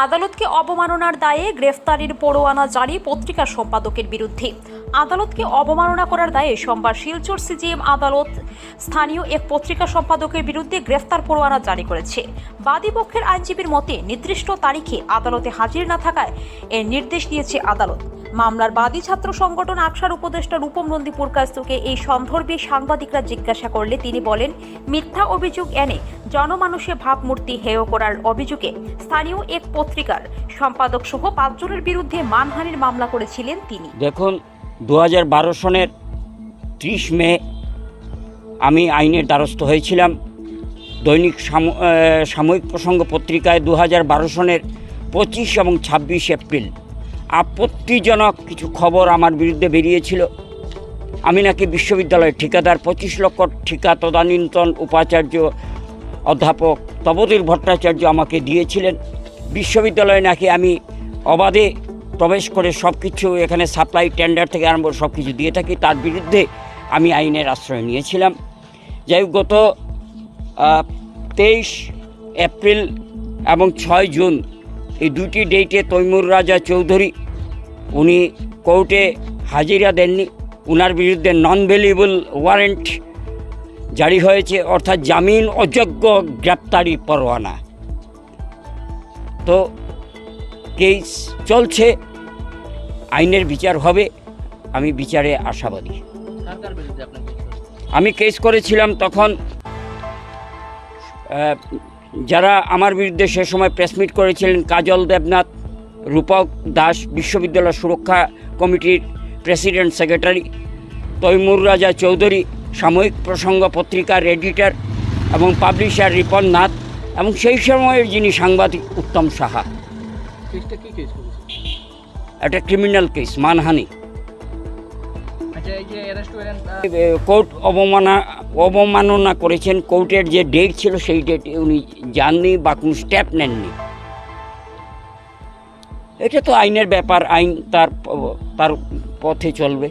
আদালতকে অবমাননার দায়ে গ্রেফতারির পরোয়ানা জারি পত্রিকা সম্পাদকের বিরুদ্ধে। আদালতকে অবমাননা করার দায়ে সোমবার শিলচর সিজিএম আদালত স্থানীয় এক পত্রিকা সম্পাদকের বিরুদ্ধে গ্রেফতার পরোয়ানা জারি করেছে। বাদীপক্ষের আইনজীবীর মতে, নির্দিষ্ট তারিখে আদালতে হাজির না থাকায় এর নির্দেশ দিয়েছে আদালত। মামলার বাদী ছাত্র সংগঠন আকসার উপদেষ্টা রূপম নন্দী পুরকাস্তকে এই সন্দর্ভে সাংবাদিকরা জিজ্ঞাসা করলে তিনি বলেন, মিথ্যা অভিযোগ এনে জনমানুষে ভাবমূর্তি হেয় করার অভিযোগে স্থানীয় এক পত্রিকার সম্পাদক সহ পাঁচজনের বিরুদ্ধে মানহানির মামলা করেছিলেন তিনি। দেখুন দু হাজার বারো সনের ত্রিশ মে আমি আইনের দ্বারস্থ হয়েছিলাম। দৈনিক সাম- সাময়িক প্রসঙ্গ পত্রিকায় দু হাজার বারো সনের পঁচিশ এবং ছাব্বিশ এপ্রিল আপত্তিজনক কিছু খবর আমার বিরুদ্ধে বেরিয়েছিল। আমি নাকি বিশ্ববিদ্যালয়ের ঠিকাদার, পঁচিশ লক্ষ ঠিকা তদানীন্তন উপাচার্য অধ্যাপক তপদীর ভট্টাচার্য আমাকে দিয়েছিলেন। বিশ্ববিদ্যালয়ে নাকি আমি অবাধে প্রবেশ করে সব কিছু এখানে সাপ্লাই, টেন্ডার থেকে আরম্ভ সব কিছু দিয়ে থাকি, তার বিরুদ্ধে আমি আইনের আশ্রয় নিয়েছিলাম। যাই গত তেইশ এপ্রিল এবং ছয় জুন এই দুটি ডেটে তৈমুর রাজা চৌধুরী উনি কোর্টে হাজিরা দেননি। উনার বিরুদ্ধে নন ভ্যালিবল ওয়ারেন্ট জারি হয়েছে অর্থাৎ জামিন অযোগ্য গ্রেপ্তারি পরোয়ানা। তো কেস চলছে আইনের বিচার হবে আমি বিচারে আশাবাদী? আমি কেস করেছিলাম তখন যারা আমার বিরুদ্ধে সে সময় প্রেসমিট করেছিলেন কাজল দেবনাথ রূপক দাস বিশ্ববিদ্যালয় সুরক্ষা কমিটির প্রেসিডেন্ট সেক্রেটারি তৈমুর রাজা চৌধুরী সাময়িক প্রসঙ্গ পত্রিকার এডিটর এবং পাবলিশার রিপন নাথ এবং সেই সময়ের যিনি সাংবাদিক উত্তম সাহা। একটা ক্রিমিনাল কেস মানহানি। কোর্ট অবমাননা অবমাননা করেছেন। কোর্টের যে ডেট ছিল সেই ডেট উনি যাননি বা কোনো স্টেপ নেননি। এটা তো আইনের ব্যাপার, আইন তার তার পথে চলবে।